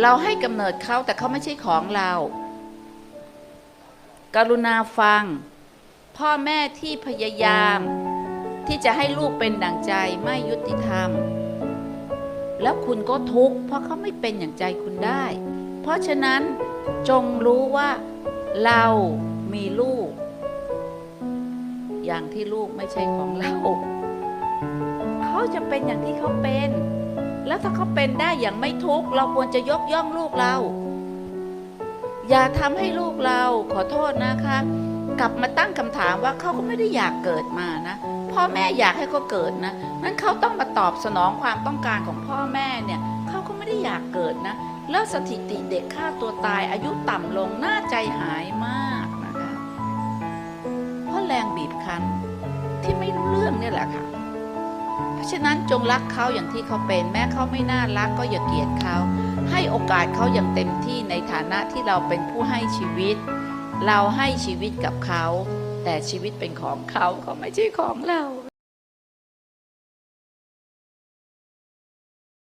เราให้กำเนิดเขาแต่เขาไม่ใช่ของเรา กรุณาฟัง พ่อแม่ที่พยายาม ที่จะให้ลูกเป็นดั่งใจไม่ยุติธรรม แล้วคุณก็ทุกข์เพราะเขาไม่เป็นอย่างใจคุณได้ เพราะฉะนั้นจงรู้ว่าเรามีลูก อย่างที่ลูกไม่ใช่ของเรา เขาจะเป็นอย่างที่เขาเป็น แล้วถ้าเขาเป็นได้อย่างไม่ทุกข์เราควรจะยกย่องลูกเรา อย่าทำให้ลูกเราขอโทษนะคะ กลับมาตั้งคำถามว่าเขาก็ไม่ได้อยากเกิดมานะพ่อแม่อยากให้เขาเกิดนะนั้นเขาต้องมาตอบสนองความต้องการของพ่อแม่เนี่ยเขาก็ไม่ได้อยากเกิดนะ แล้วสถิติเด็กฆ่าตัวตายอายุต่ำลงน่าใจหายมากนะคะเพราะแรงบีบคั้นที่ไม่รู้เรื่องเนี่ยแหละค่ะเพราะ ฉะนั้นจงรักเขาอย่างที่เขาเป็น แม้เขาไม่น่ารักก็อย่าเกลียดเขา ให้โอกาสเขาอย่างเต็มที่ในฐานะที่เราเป็นผู้ให้ชีวิต เราให้ชีวิตกับเขา แต่ชีวิตเป็นของเขาเขาไม่ใช่ของเรา